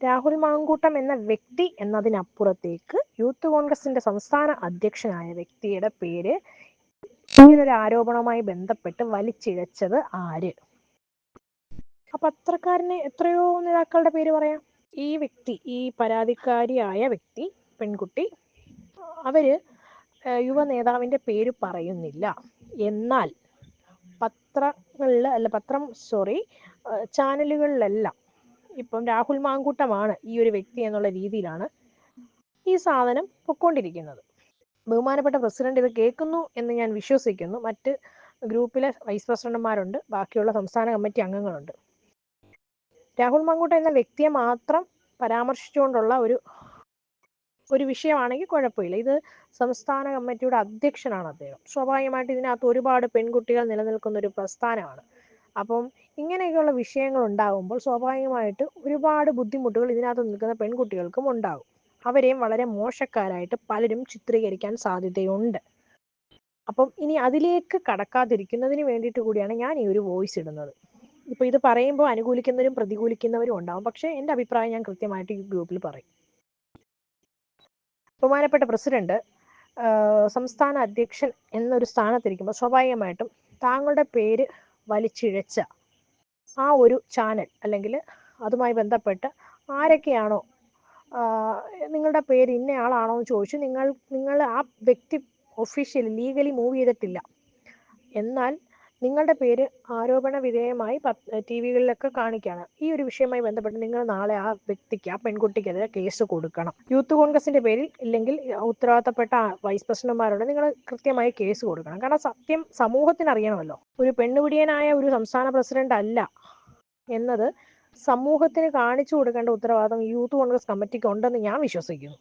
രാഹുൽ മാങ്കൂട്ടം എന്ന വ്യക്തി എന്നതിനപ്പുറത്തേക്ക് യൂത്ത് കോൺഗ്രസിന്റെ സംസ്ഥാന അധ്യക്ഷനായ വ്യക്തിയുടെ പേര് ഇങ്ങനൊരു ആരോപണവുമായി ബന്ധപ്പെട്ട് വലിച്ചിഴച്ചത് ആര്? ആ പത്രക്കാരന് എത്രയോ നേതാക്കളുടെ പേര് പറയാം. ഈ വ്യക്തി ഈ പരാതിക്കാരിയായ വ്യക്തി പെൺകുട്ടി അവർ യുവ നേതാവിന്റെ പേര് പറയുന്നില്ല. എന്നാൽ പത്രങ്ങളിൽ അല്ല പത്രം സോറി ചാനലുകളിലെല്ലാം ഇപ്പം രാഹുൽ മാങ്കൂട്ടമാണ് ഈ ഒരു വ്യക്തി എന്നുള്ള രീതിയിലാണ് ഈ സാധനം പൊക്കോണ്ടിരിക്കുന്നത്. ബഹുമാനപ്പെട്ട പ്രസിഡന്റ് ഇത് കേൾക്കുന്നു എന്ന് ഞാൻ വിശ്വസിക്കുന്നു. മറ്റ് ഗ്രൂപ്പിലെ വൈസ് പ്രസിഡന്റുമാരുണ്ട്. ബാക്കിയുള്ള സംസ്ഥാന കമ്മിറ്റി അംഗങ്ങളുണ്ട്. രാഹുൽ മാങ്കൂട്ടം എന്ന വ്യക്തിയെ മാത്രം പരാമർശിച്ചുകൊണ്ടുള്ള ഒരു ഒരു വിഷയമാണെങ്കിൽ കുഴപ്പമില്ല. ഇത് സംസ്ഥാന കമ്മിറ്റിയുടെ അധ്യക്ഷനാണ് അദ്ദേഹം. സ്വാഭാവികമായിട്ട് ഇതിനകത്ത് ഒരുപാട് പെൺകുട്ടികൾ നിലനിൽക്കുന്ന ഒരു പ്രസ്ഥാനമാണ്. അപ്പം ഇങ്ങനെയൊക്കെയുള്ള വിഷയങ്ങൾ ഉണ്ടാകുമ്പോൾ സ്വാഭാവികമായിട്ട് ഒരുപാട് ബുദ്ധിമുട്ടുകൾ ഇതിനകത്ത് നിൽക്കുന്ന പെൺകുട്ടികൾക്കും ഉണ്ടാകും അവരെയും വളരെ മോശക്കാരായിട്ട് പലരും ചിത്രീകരിക്കാൻ സാധ്യതയുണ്ട്. അപ്പം ഇനി അതിലേക്ക് കടക്കാതിരിക്കുന്നതിന് വേണ്ടിയിട്ട് കൂടിയാണ് ഞാൻ ഈ ഒരു വോയിസ് ഇടുന്നത്. ഇപ്പൊ ഇത് പറയുമ്പോൾ അനുകൂലിക്കുന്നവരും പ്രതികൂലിക്കുന്നവരും ഉണ്ടാവും. പക്ഷെ എന്റെ അഭിപ്രായം ഞാൻ കൃത്യമായിട്ട് ഈ ഗ്രൂപ്പിൽ പറയും. ബഹുമാനപ്പെട്ട പ്രസിഡന്റ് സംസ്ഥാന അധ്യക്ഷൻ എന്നൊരു സ്ഥാനത്തിരിക്കുമ്പോൾ സ്വാഭാവികമായിട്ടും താങ്കളുടെ പേര് വലിച്ചിഴച്ച ആ ഒരു ചാനൽ അല്ലെങ്കിൽ അതുമായി ബന്ധപ്പെട്ട് ആരൊക്കെയാണോ നിങ്ങളുടെ പേര് ഇന്നയാളാണോ എന്ന് ചോദിച്ചു നിങ്ങൾ നിങ്ങൾ ആ വ്യക്തി ഒഫീഷ്യലി ലീഗലി മൂവ് ചെയ്തിട്ടില്ല. എന്നാൽ നിങ്ങളുടെ പേര് ആരോപണ വിധേയമായി ടി വികളിലൊക്കെ കാണിക്കുകയാണ് ഈ ഒരു വിഷയമായി ബന്ധപ്പെട്ട് നിങ്ങൾ നാളെ ആ വ്യക്തിക്ക് ആ പെൺകുട്ടിക്കെതിരെ കേസ് കൊടുക്കണം. യൂത്ത് കോൺഗ്രസിന്റെ പേരിൽ ഇല്ലെങ്കിൽ ഉത്തരവാദിത്തപ്പെട്ട വൈസ് പ്രസിഡന്റുമാരോട് നിങ്ങൾ കൃത്യമായി കേസ് കൊടുക്കണം. കാരണം സത്യം സമൂഹത്തിന് അറിയണമല്ലോ. ഒരു പെണ്ണുപിടിയനായ ഒരു സംസ്ഥാന പ്രസിഡന്റ് അല്ല എന്നത് സമൂഹത്തിന് കാണിച്ചു കൊടുക്കേണ്ട ഉത്തരവാദിത്തം യൂത്ത് കോൺഗ്രസ് കമ്മിറ്റിക്ക് ഉണ്ടെന്ന് ഞാൻ വിശ്വസിക്കുന്നു.